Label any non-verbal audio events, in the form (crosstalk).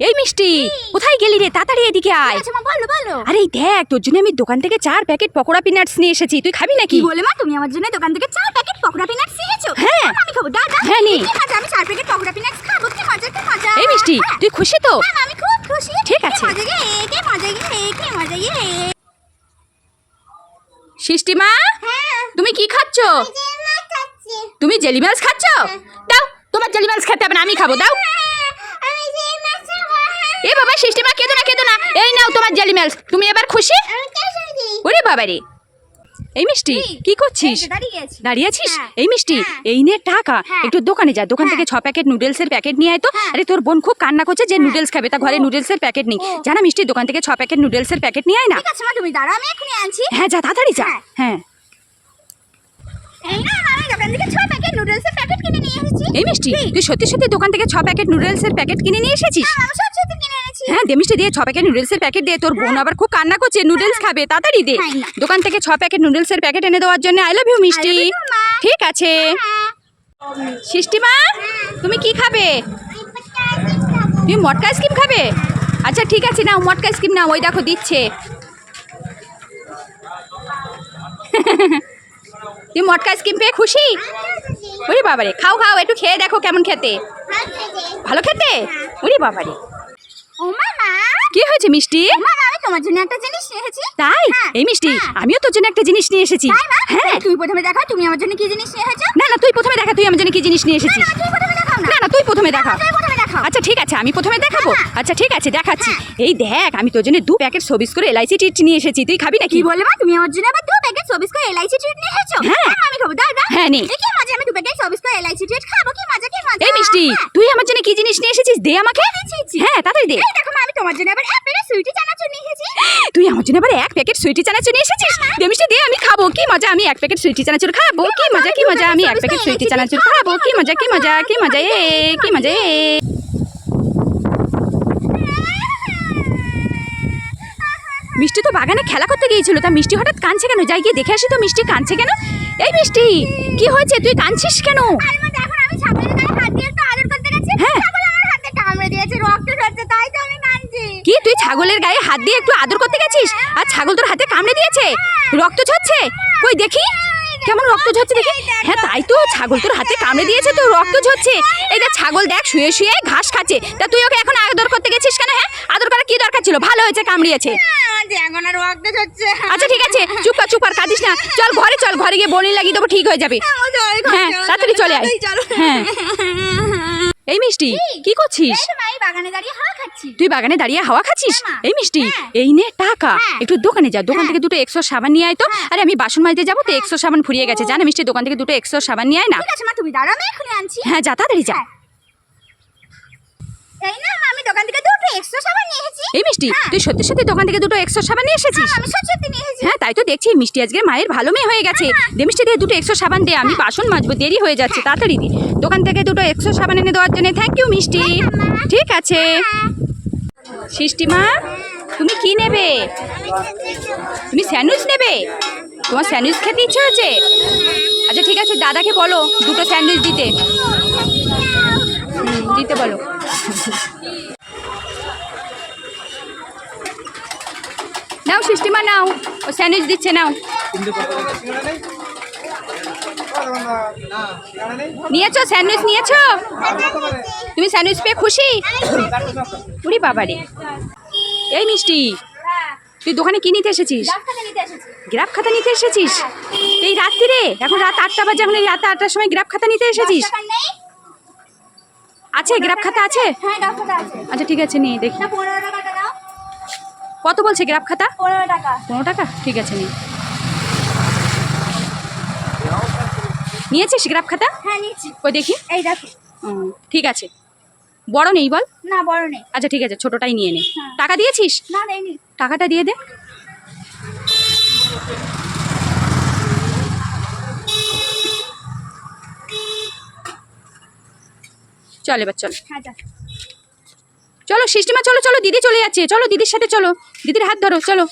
এই মিষ্টি কোথায় গেলি রে? তাড়াতাড়ি এদিকে আয়। আচ্ছা মা? বলো বলো। আরে এই দেখ তোর জন্য আমি দোকান থেকে চার প্যাকেট পকোড়া পিনাটস নিয়ে এসেছি। তুই খাবি নাকি? কি বলে মা? তুমি আমার জন্য দোকান থেকে চার প্যাকেট পকোড়া পিনাটস নিয়েছো হ্যাঁ। আমি খাব। দাদা হ্যাঁ, নে। আমি চার প্যাকেট পকোড়া পিনাটস খাব। কি মজা কি মজা। এই মিষ্টি হ্যাঁ। তুই খুশি তো? হ্যাঁ, আমি খুব খুশি। ঠিক আছে। মজা গে কি মজা গে কি মজা গে সৃষ্টিমা হ্যাঁ। তুমি কি খাচ্ছ? তুমি জেলি মাছ খাচ্ছ? দাও তোমার জেলি মাছ খেতে হবে না আমি খাব। দাও। আমি যে মাছ সৃষ্টিমা কেঁদো না কেঁদো না। এই নাও তোমার জেলি মাছ তুমি এবার খুশি? ওরে বাবা রে এই মিষ্টি কি করছিস? দাঁড়িয়েছিস আছিস? হ্যাঁ। এই মিষ্টি হ্যাঁ। এই নে টাকা। হ্যাঁ। একটু দোকানে যা। দোকান। থেকে ছ প্যাকেট নুডলসের প্যাকেট নিয়ে আয় তো। আরে তোর বোন খুব কান্না করছে যে নুডলস খাবে। তা ঘরে নুডলসের প্যাকেট নেই। জানা মিষ্টি দোকান থেকে ছ প্যাকেট নুডলসের প্যাকেট নিয়ে আয় না। তুমি আমি এখনই আনছি। হ্যাঁ যা তাড়াতাড়ি যা। হ্যাঁ। নিয়ে এই মিষ্টি তুই সত্যি সত্যি দোকান থেকে ছ প্যাকেট নুডলসের প্যাকেট কিনে নিয়ে এসেছিস? হ্যাঁ, হ্যাঁ দে মিষ্টি দিয়ে ছ প্যাকেট নুডলসের প্যাকেট দে। তোর বোন আবার খুব কান্না করছে নুডলস খাবে তাড়াতাড়ি দে। হ্যাঁ, না। দোকান থেকে ছ প্যাকেট নুডলসের প্যাকেট এনে দেওয়ার জন্য আই লাভ ইউ মিষ্টি। You, মা। ঠিক আছে। হ্যাঁ। সৃষ্টিমা তুমি কি খাবে? তুমি মটকা আইসক্রিম খাবে? আচ্ছা ঠিক আছে নাও মটকা আইসক্রিম নাও ওই দেখো দিচ্ছে। (laughs) তুমি মটকা আইসক্রিম পেয়ে খুশি? ওরে বাবারে খাও খাও একটু খেয়ে দেখো কেমন খেতে। ভালো খেতে। ওরে বাবারে। ও মামা কি হয়েছে মিষ্টি? মামা আমি তোমার জন্য একটা জিনিস নিয়ে এসেছি। তাই? হ্যাঁ, এই মিষ্টি হ্যাঁ। আমিও তোর জন্য একটা জিনিস নিয়ে এসেছি। হ্যাঁ। তুমি প্রথমে দেখা তুমি আমার জন্য কি জিনিস নিয়ে এসেছ? না না তুই প্রথমে দেখা তুই আমার জন্য কি জিনিস নিয়ে এসেছিস? তুই প্রথমে দেখা। আচ্ছা ঠিক আছে আমি প্রথমে দেখাবো। হ্যাঁ। আচ্ছা ঠিক আছে দেখাচ্ছি। হ্যাঁ। এই দেখ আমি তোর জন্য দু প্যাকেট সবিস করে এলআইসি ট্রিট নিয়ে এসেছি। তুই খাবি নাকি? বলে মা? তুমি আমার জন্য আবার দু প্যাকেট সবিস করে এলআইসি ট্রিট নিয়ে এসেছ? হ্যাঁ। আমি খাব দাও দাও হ্যাঁ, নে। কি মজা আমি দু প্যাকেট সবিস করে এলআইসি ট্রিট খাব কি মজা কি মজা। এই মিষ্টি হ্যাঁ। তুই আমার জন্য কি জিনিস নিয়ে এসেছিস? দে আমাকে। হ্যাঁ তাড়াতাড়ি দে। এই দেখো মা তোমার জন্য আবার এক প্যাকেট সুইটি চানাচুর নিয়ে এসেছি। তুই আমার জন্য আবার এক প্যাকেট সুইটি চানাচুর নিয়ে এসেছিস? দে মিষ্টি দে আমি খাব। কি মজা আমি এক প্যাকেট সুইটি চানাচুর খাব? কি মজা কি মজা আমি এক প্যাকেট সুইটি চানাচুর খাব? কি মজা কি মজা কি মজা এ কি মজা এ। মিষ্টি তো বাগানে খেলা করতে গিয়েছিল। তা মিষ্টি হঠাৎ কাঁদছে কেন? যাই গিয়ে দেখে আসি তো মিষ্টি কাঁদছে কেন? এই মিষ্টি কি হয়েছে? তুই কাঁদছিস কেন আর মা দেখো না, আমি ছাগলের গায়ে হাত দিয়ে একটু আদর করতে গেছি হ্যাঁ। ছাগল আমার হাতে কামড়ে দিয়েছে রক্ত ঝরছে তাই তো আমি কাঁদছি কি তুই ছাগলের গায়ে হাত দিয়ে একটু আদর করতে গেছিস? আর ছাগল তোর হাতে কামড়ে দিয়েছে। রক্ত ঝরছে? কই দেখি? কেমন রক্ত ঝরছে দেখি? হ্যাঁ তাই তো ছাগল তোর হাতে কামড়ে দিয়েছে তো রক্ত ঝরছে। এই দেখ ছাগল দেখ শুয়ে শুয়ে ঘাস খাচ্ছে। তা তুই ওকে এখন আদর করতে গেছিস কেন হ্যাঁ? আদর করার কি দরকার ছিল? ভালো হয়েছে কামড়িয়েছে। যে আর আচ্ছা ঠিক আছে চুপ কর চুপ কর কাঁদিস না। চল ঘরে চল ঘরে গিয়ে বলি লাগিয়ে দেবো ঠিক হয়ে যাবে। হ্যাঁ তাড়াতাড়ি চলে আয়। হ্যাঁ। এই মিষ্টি কি? করছিস? তুই বাগানে দাঁড়িয়ে হাওয়া খাচ্ছিস? হ্যাঁ, এই মিষ্টি হ্যাঁ। এই নে টাকা। হ্যাঁ। একটু দোকানে যা দোকান। থেকে দুটো একশো সাবান নিয়ে আয় তো। আরে আমি বাসন মাজতে যাব তো একশো সাবান ফুরিয়ে গেছে। জানা মিষ্টি দোকান থেকে দুটো একশো সাবান নিয়ে আয় না। হ্যাঁ যা তাড়াতাড়ি যা। এই না আমি দোকান থেকে দুটো এক্সট্রা সাবান নিয়ে এসেছি। এই মিষ্টি হ্যাঁ। তুই সত্যি সত্যি দোকান থেকে দুটো সাবান নিয়ে এসেছিস? হ্যাঁ, আমি সত্যি সত্যি নিয়ে এসেছি। হ্যাঁ তাই তো দেখছি মিষ্টি আজকে মায়ের ভালো মেয়ে হয়ে গেছে। দে মিষ্টি দিয়ে দুটো সাবান দে আমি বাসন মাজবো দেরি হয়ে যাচ্ছে তাড়াতাড়ি দে। দোকান থেকে দুটো একশো সাবান এনে দেওয়ার জন্য থ্যাংক ইউ মিষ্টি। ঠিক আছে। সৃষ্টিমা তুমি কি নেবে? তুমি স্যান্ডউইচ নেবে? তোমার স্যান্ডউইচ খেতে ইচ্ছে হয়েছে? আচ্ছা ঠিক আছে দাদাকে বলো দুটো স্যান্ডউইচ দিতে। দিতে বলো। নাও সৃষ্টিমা নাও। ও স্যান্ডউইচ দিচ্ছে, নাও। নিয়েছো স্যান্ডউইচ, নিয়েছো? তুমি স্যান্ডউইচ পেয়ে খুশি? উড়ি বাবারে। এই মিষ্টি, তুই দোকানে কি নিতে এসেছিস? গ্রাফ খাতা নিতে এসেছিস? এই রাত্রিরে? এখন রাত আটটা বাজে, এখন এই রাত আটটার সময় গ্রাফ খাতা নিতে এসেছিস? আছে গ্রাফ খাতা আছে? হ্যাঁ ডাক্তার আছে। আচ্ছা ঠিক আছে নিয়ে দেখি। কত বলছে গ্রাফ খাতা? পনেরো টাকা। পনেরো টাকা? ঠিক আছে নিয়ে। নিয়েছিস গ্রাফ খাতা? হ্যাঁ নিচ্ছি ওই দেখি। এই দেখো। ঠিক আছে। বড় নেই বল। না বড় নেই। আচ্ছা ঠিক আছে ছোটটাই নিয়ে নে। হ্যাঁ। টাকা দিয়েছিস? না নেই টাকাটা দিয়ে দে। চল এবার চল। হ্যাঁ চলো সৃষ্টিমা চলো চলো দিদি চলে যাচ্ছে। চলো দিদির সাথে চলো। দিদির হাত ধরো চলো।